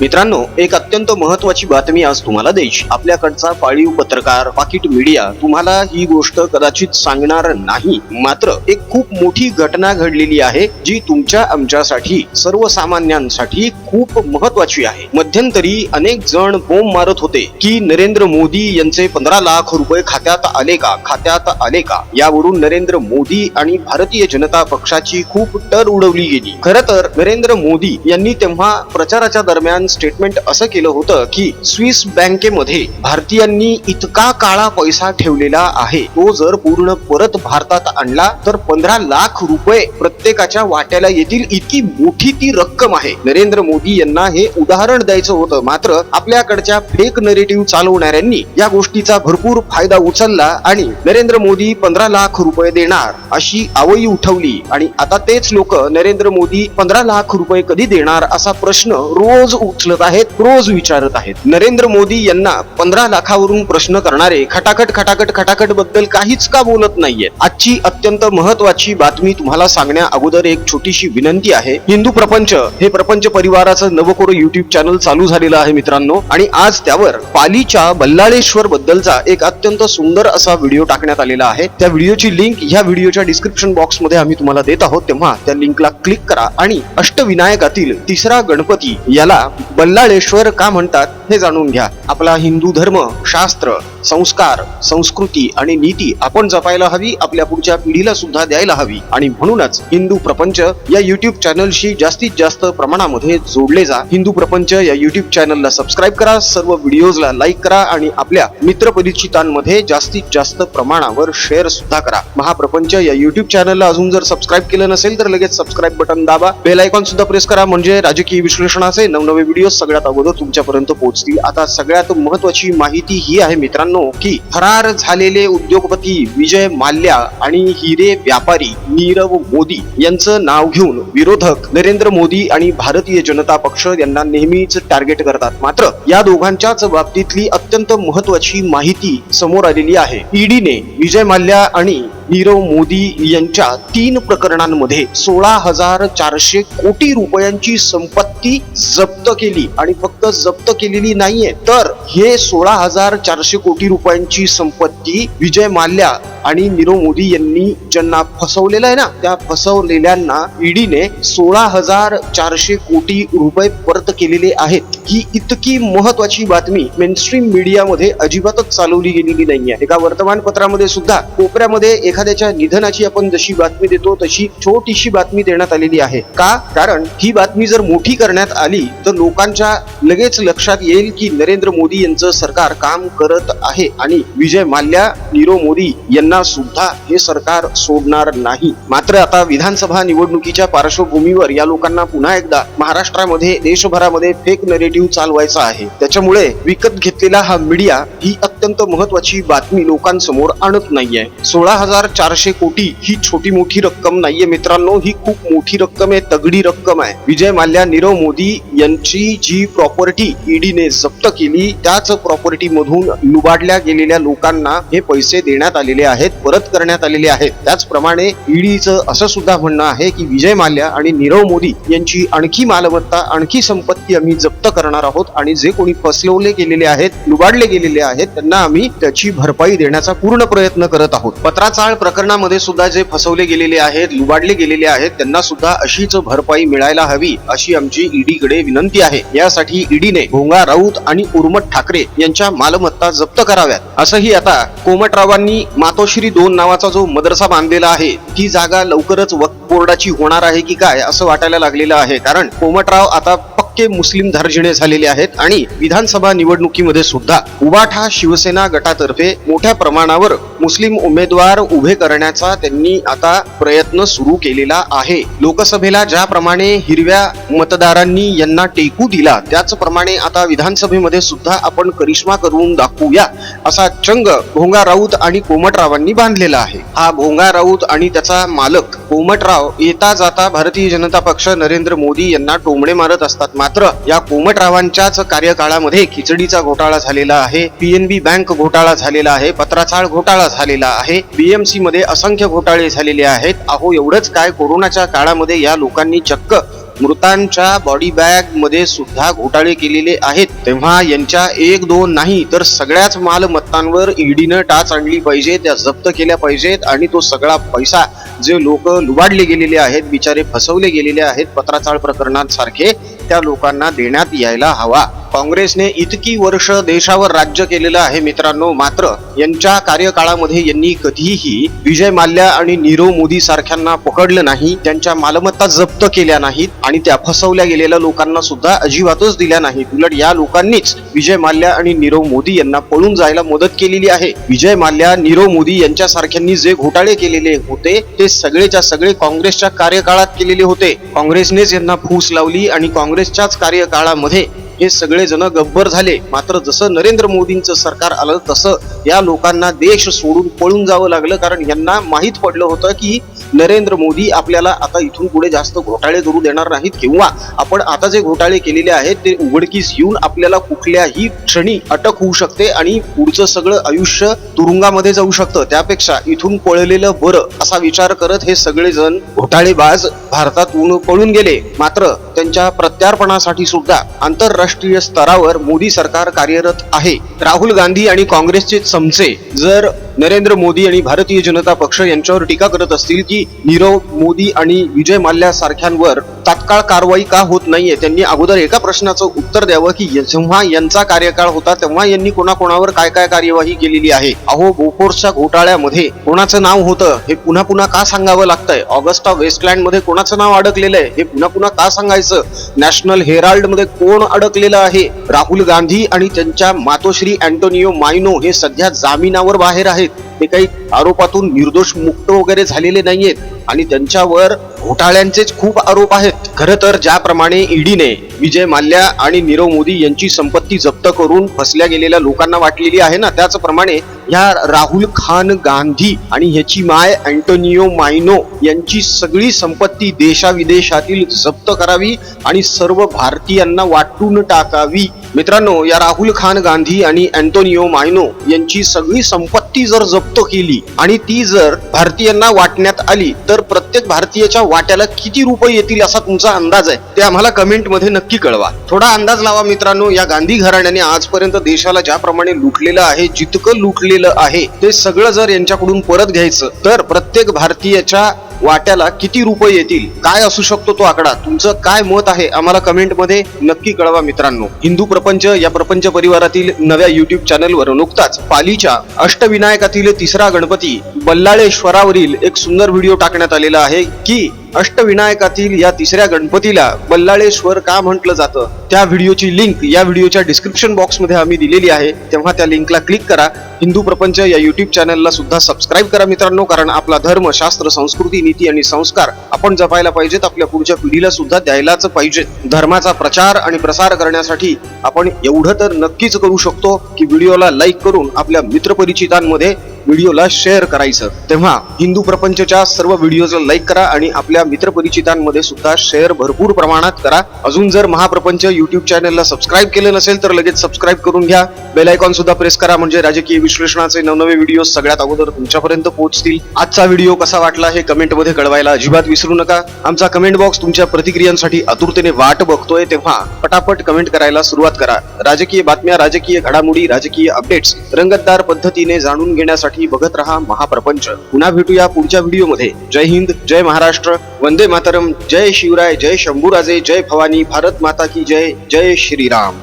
मित्रांनो एक अत्यंत महत्वाची बातमी आज तुम्हाला देश आपल्याकडचा पाळीव पत्रकार पाकिट मीडिया तुम्हाला ही गोष्ट कदाचित सांगणार नाही. मात्र एक खूप मोठी घटना घडलेली आहे जी तुमच्या आमच्यासाठी सर्वसामान्यांसाठी खूप महत्वाची आहे. मध्यंतरी अनेक जण बोंब मारत होते की नरेंद्र मोदी यांचे पंधरा लाख रुपये खात्यात आले का? खात्यात आले का? यावरून नरेंद्र मोदी आणि भारतीय जनता पक्षाची खूप टर उडवली गेली. खर तर नरेंद्र मोदी यांनी तेव्हा प्रचाराच्या दरम्यान स्टेटमेंट असं केलं होतं की स्विस बँकेमध्ये भारतीयांनी इतका काळा पैसा ठेवलेला आहे. तो जर पूर्ण परत भारतात आणला तर पंधरा लाख रुपये प्रत्येकाच्या वाट्याला येतील. इतकी मोठी ती रक्कम आहे. नरेंद्र मोदी यांना हे उदाहरण द्यायचं होतं. मात्र आपल्याकडच्या फेक नरेटिव्ह चालवणाऱ्यांनी या गोष्टीचा भरपूर फायदा उचलला आणि नरेंद्र मोदी पंधरा लाख रुपये देणार अशी आवई उठवली. आणि आता तेच लोक नरेंद्र मोदी पंधरा लाख रुपये कधी देणार असा प्रश्न रोज उचलत आहेत रोज विचारत आहेत. नरेंद्र मोदी यांना पंधरा लाखावरून प्रश्न करणारे खटाखट खटाखट खटाखटबद्दल काहीच का बोलत नाहीये आजची अत्यंत महत्वाची बातमी तुम्हाला सांगण्या अगोदर एक छोटीशी विनंती आहे. हिंदू प्रपंच हे प्रपंच परिवाराचं नवकोर युट्यूब चॅनल चालू झालेलं आहे मित्रांनो. आणि आज त्यावर पालीच्या बल्लाळेश्वर बद्दलचा एक अत्यंत सुंदर असा व्हिडिओ टाकण्यात आलेला आहे. त्या व्हिडिओची लिंक ह्या व्हिडिओच्या डिस्क्रिप्शन बॉक्समध्ये आम्ही तुम्हाला देत आहोत. तेव्हा त्या लिंकला क्लिक करा आणि अष्टविनायकातील तिसरा गणपती याला बल्लाळेश्वर का म्हणतात हे जाणून घ्या. आपला हिंदू धर्म शास्त्र संस्कार संस्कृती आणि नीती आपण जपायला हवी आपल्या पुढच्या पिढीला सुद्धा द्यायला हवी. आणि म्हणूनच हिंदू प्रपंच या युट्यूब चॅनलशी जास्तीत जास्त प्रमाणामध्ये जोडले जा. हिंदू प्रपंच या युट्यूब चॅनलला सबस्क्राईब करा सर्व व्हिडिओजला लाईक करा आणि आपल्या मित्रपरिचितांमध्ये जास्तीत जास्त प्रमाणावर शेअर सुद्धा करा. महाप्रपंच या युट्यूब चॅनलला अजून जर सबस्क्राईब केलं नसेल तर लगेच सबस्क्राईब बटन दाबा. बेल आयकॉन सुद्धा प्रेस करा. म्हणजे राजकीय विश्लेषणाचे नवनवे व्हिडिओ सगळ्यात अगोदर तुमच्यापर्यंत पोहोचतील. आता सगळ्यात महत्वाची माहिती ही आहे मित्रांनो की फरार झालेले उद्योगपती विजय माल्या आणि हिरे व्यापारी नीरव मोदी यांचं नाव घेऊन विरोधक नरेंद्र मोदी आणि भारतीय जनता पक्ष यांना नेहमीच टार्गेट करतात. मात्र या दोघांच्याच बाबतीतली अत्यंत महत्वाची माहिती समोर आलेली आहे. ईडीने विजय माल्या आणि नीरव मोदी यांच्या तीन प्रकरणांमध्ये सोळा हजार चारशे कोटी रुपयांची संपत्ती जप्त केली. आणि फक्त जप्त केलेली नाहीये. तर हे सोळा हजार चारशे कोटी रुपयांची संपत्ती विजय माल्या आणि नीरव मोदी यांनी ज्यांना फसवलेलं आहे ना त्या फसवलेल्यांना ईडीने सोळा हजार चारशे कोटी रुपये परत केलेले आहेत. ही इतकी महत्वाची बातमी मेनस्ट्रीम मीडियामध्ये अजिबातच चालवली गेलेली नाहीये. एका वर्तमानपत्रामध्ये सुद्धा कोपऱ्यामध्ये एखाद्याच्या निधनाची आपण जशी बातमी देतो तशी छोटीशी बातमी देण्यात आलेली आहे. का? कारण ही बातमी जर मोठी करण्यात आली तर लोकांच्या लगेच लक्षात येईल की नरेंद्र मोदी यांचं सरकार काम करत आहे. आणि विजय माल्या नीरव मोदी यांना सुद्धा हे सरकार सोडणार नाही. मात्र आता विधानसभा निवडणुकीच्या पार्श्वभूमीवर या लोकांना पुन्हा एकदा महाराष्ट्रामध्ये देशभरामध्ये फेक नरेटिव्ह चालवायचा आहे. त्याच्यामुळे विकत घेतलेला हा मीडिया ही अत्यंत महत्वाची बातमी लोकांसमोर आणत नाहीये. सोळा हजार चारशे कोटी ही छोटी मोठी रक्कम नाहीये मित्रांनो ही खूप मोठी रक्कम आहे तगडी रक्कम आहे. विजय माल्या नीरव मोदी यांची जी प्रॉपर्टी ईडीने जप्त केली त्याच प्रॉपर्टी मधून लुबाडल्या गेलेल्या लोकांना हे पैसे देण्यात आलेले आहेत. परत करण्यात आलेले आहेत. त्याचप्रमाणे ईडीचं असं सुद्धा म्हणणं आहे की विजय माल्या आणि नीरव मोदी यांची आणखी मालमत्ता आणखी संपत्ती आम्ही जप्त करणार आहोत आणि जे कोणी फसलवले गेलेले आहेत लुबाडले गेलेले आहेत त्यांना आम्ही त्याची भरपाई देण्याचा पूर्ण प्रयत्न करत आहोत. पत्राचाळ प्रकरणामध्ये सुद्धा जे फसवले गेलेले आहेत लुबाडले गेलेले आहेत त्यांना सुद्धा अशीच भरपाई मिळायला हवी अशी आमची ईडीकडे विनंती आहे. यासाठी ईडीने भोंगा राऊत आणि उर्मट ठाकरे यांच्या मालमत्ता जप्त कराव्यात. असंही आता कोमटरावांनी मातोश्री दोन नावाचा जो मदरसा बांधलेला आहे ती जागा लवकरच वक्त बोर्डाची होणार आहे की काय असं वाटायला लागलेलं आहे. कारण कोमटराव आता पक्के मुस्लिम धार्जिणे झालेले आहेत आणि विधानसभा निवडणुकीमध्ये सुद्धा उबाठा शिवसेना गटातर्फे मोठ्या प्रमाणावर मुस्लिम उमेदवार उभे करण्याचा त्यांनी आता प्रयत्न सुरू केलेला आहे. लोकसभेला ज्याप्रमाणे हिरव्या मतदारांनी यांना टेकू दिला त्याचप्रमाणे आता विधानसभेमध्ये सुद्धा आपण करिश्मा करून दाखवूया असा चंग भोंगा राऊत आणि कोमटरावांनी बांधलेला आहे. हा भोंगा राऊत आणि त्याचा मालक कोमटराव येता जाता भारतीय जनता पक्ष नरेंद्र मोदी यांना टोमणे मारत असतात. मात्र या कोमटरावांच्याच कार्यकाळामध्ये खिचडीचा घोटाळा झालेला आहे पीएनबी बँक घोटाळा झालेला आहे पत्राचाळ घोटाळा झालेला आहे बीएमसी मध्ये असंख्य घोटाळे झालेले आहेत. अहो एवढंच काय कोरोनाच्या काळामध्ये या लोकांनी चक्क मृतांच्या बॉडी बॅगमध्ये सुद्धा घोटाळे केलेले आहेत. तेव्हा यांच्या एक दोन नाही तर सगळ्याच मालमत्तांवर ईडीनं टाच आणली पाहिजे त्या जप्त केल्या पाहिजेत आणि तो सगळा पैसा जे लोक लुबाडले गेलेले आहेत बिचारे फसवले गेलेले आहेत पत्राचाळ प्रकरणात सारखे त्या लोकांना देण्यात यायला हवा. काँग्रेसने इतकी वर्ष देशावर राज्य केलेलं आहे मित्रांनो मात्र यांच्या कार्यकाळामध्ये यांनी कधीही विजय माल्या आणि नीरव मोदी सारख्यांना पकडलं नाही त्यांच्या मालमत्ता जप्त केल्या नाहीत आणि त्या फसवल्या गेलेल्या लोकांना सुद्धा अजिबातच दिल्या नाहीत. उलट या लोकांनीच विजय माल्या आणि नीरव मोदी यांना पळून जायला मदत केलेली आहे. विजय माल्या नीरव मोदी यांच्या सारख्यांनी जे घोटाळे केलेले होते ते सगळेच्या सगळे काँग्रेसच्या कार्यकाळात केलेले होते. काँग्रेसनेच यांना फूस लावली आणि काँग्रेसच्याच कार्यकाळामध्ये हे सगळेजण गब्बर झाले. मात्र जसं नरेंद्र मोदींचं सरकार आलं तसं या लोकांना देश सोडून पळून जावं लागलं. कारण यांना माहीत पडलं होतं की नरेंद्र मोदी आपल्याला आता इथून पुढे जास्त घोटाळे करू देणार नाहीत किंवा आपण आता जे घोटाळे केलेले आहेत ते उघडकीस येऊन आपल्याला कुठल्याही क्षणी अटक होऊ शकते आणि पुढचं सगळं आयुष्य तुरुंगामध्ये जाऊ शकतं. त्यापेक्षा इथून पळलेलं बरं असा विचार करत हे सगळेजण घोटाळेबाज भारतातून पळून गेले. मात्र त्यांच्या प्रत्यार्पणासाठी सुद्धा आंतरराष्ट्रीय स्तरावर मोदी सरकार कार्यरत आहे. राहुल गांधी आणि काँग्रेसचे चमचे जर नरेंद्र मोदी आणि भारतीय जनता पक्ष यांच्यावर टीका करत असतील की नीरव मोदी आणि विजय माल्या सारख्यांवर तात्काळ कारवाई का होत नाहीये? त्यांनी अगोदर एका प्रश्नाचं उत्तर द्यावं की जेव्हा यांचा कार्यकाळ होता तेव्हा यांनी कोणाकोणावर काय काय कार्यवाही केलेली आहे? अहो बोफोर्सच्या घोटाळ्यामध्ये कोणाचं नाव होतं? हे पुन्हा पुन्हा का सांगावं लागतंय? ऑगस्टा वेस्टलँडमध्ये कोणाचं नाव अडकलेलं आहे? हे पुन्हा पुन्हा का सांगायचं? नॅशनल हेराल्डमध्ये कोण अडकलेलं आहे? राहुल गांधी आणि त्यांच्या मातोश्री अँटोनियो मायनो हे सध्या जामिनावर बाहेर आहे ते काही आरोपातून निर्दोष मुक्त वगैरे झालेले नाहीयेत. आणि त्यांच्यावर घोटाळ्यांचेच खूप आरोप आहेत. खरं तर ज्याप्रमाणे ईडीने विजय माल्या आणि नीरव मोदी यांची संपत्ती जप्त करून फसल्या गेलेल्या लोकांना वाटलेली आहे ना त्याचप्रमाणे ह्या राहुल खान गांधी आणि ह्याची माय अँटोनियो मायनो यांची सगळी संपत्ती देशाविदेशातील जप्त करावी आणि सर्व भारतीयांना वाटून टाकावी मित्रांनो या राहुल खान गांधी आणि अँटोनिओ मायनो यांची सगळी संपत्ती जर जप्त केली आणि ती जर भारतीयांना वाटण्यात आली तर प्रत्येक भारतीयाच्या वाट्याला किती रुपये येतील असा तुमचा अंदाज आहे ते आम्हाला कमेंटमध्ये नक्की कळवा. थोडा अंदाज लावा मित्रांनो या गांधी घराण्याने आजपर्यंत देशाला ज्याप्रमाणे लुटलेलं आहे जितकं लुटलेलं आहे ते सगळं जर यांच्याकडून परत घ्यायचं तर प्रत्येक भारतीयाच्या वाट्याला किती रुपये येतील काय असू शकतो तो आकडा तुमचं काय मत आहे आम्हाला कमेंटमध्ये नक्की कळवा मित्रांनो. हिंदू प्रपंच या प्रपंच परिवारातील नव्या युट्यूब चॅनलवर नुकताच पालीच्या अष्टविनायकातील तिसरा गणपती बल्लाळेश्वरावरील एक सुंदर व्हिडिओ टाकण्यात आलेला आहे की अष्टविनायकातील या तिसऱ्या गणपतीला बल्लाळेश्वर का म्हटलं जातं? त्या व्हिडिओची लिंक या व्हिडिओच्या डिस्क्रिप्शन बॉक्समध्ये आम्ही दिलेली आहे. तेव्हा त्या लिंकला क्लिक करा. हिंदू प्रपंच या युट्यूब चॅनलला सुद्धा सबस्क्राईब करा मित्रांनो कारण आपला धर्म शास्त्र संस्कृती नीती आणि संस्कार आपण जपायला पाहिजेत आपल्या पुढच्या पिढीला सुद्धा द्यायलाच पाहिजे. धर्माचा प्रचार आणि प्रसार करण्यासाठी आपण एवढं तर नक्कीच करू शकतो की व्हिडिओला लाईक करून आपल्या मित्रपरिचितांमध्ये व्हिडिओला शेअर करायचं. तेव्हा हिंदू प्रपंचच्या सर्व व्हिडिओला लाईक करा आणि आपल्या मित्रपरिचितांमध्ये सुद्धा शेअर भरपूर प्रमाणात करा. अजून जर महाप्रपंच युट्यूब चॅनलला सबस्क्राईब केलं नसेल तर लगेच सबस्क्राईब करून घ्या. बेल आयकॉन सुद्धा प्रेस करा म्हणजे राजकीय विश्लेषणाचे नवनवे व्हिडिओ सगळ्यात अगोदर तुमच्यापर्यंत पोहोचतील. आजचा व्हिडिओ कसा वाटला हे कमेंटमध्ये कळवायला अजिबात विसरू नका. आमचा कमेंट बॉक्स तुमच्या प्रतिक्रियांसाठी आतुरतेने वाट बघतोय तेव्हा पटापट कमेंट करायला सुरुवात करा. राजकीय बातम्या राजकीय घडामोडी राजकीय अपडेट्स रंगतदार पद्धतीने जाणून घेण्यासाठी बघत रहा महाप्रपंच. पुन्हा भेटूया पुढच्या व्हिडिओमध्ये. जय हिंद जय महाराष्ट्र. वंदे मातरम. जय शिवराय जय शंभूराजे जय भवानी. भारत माता की जय. जय श्रीराम.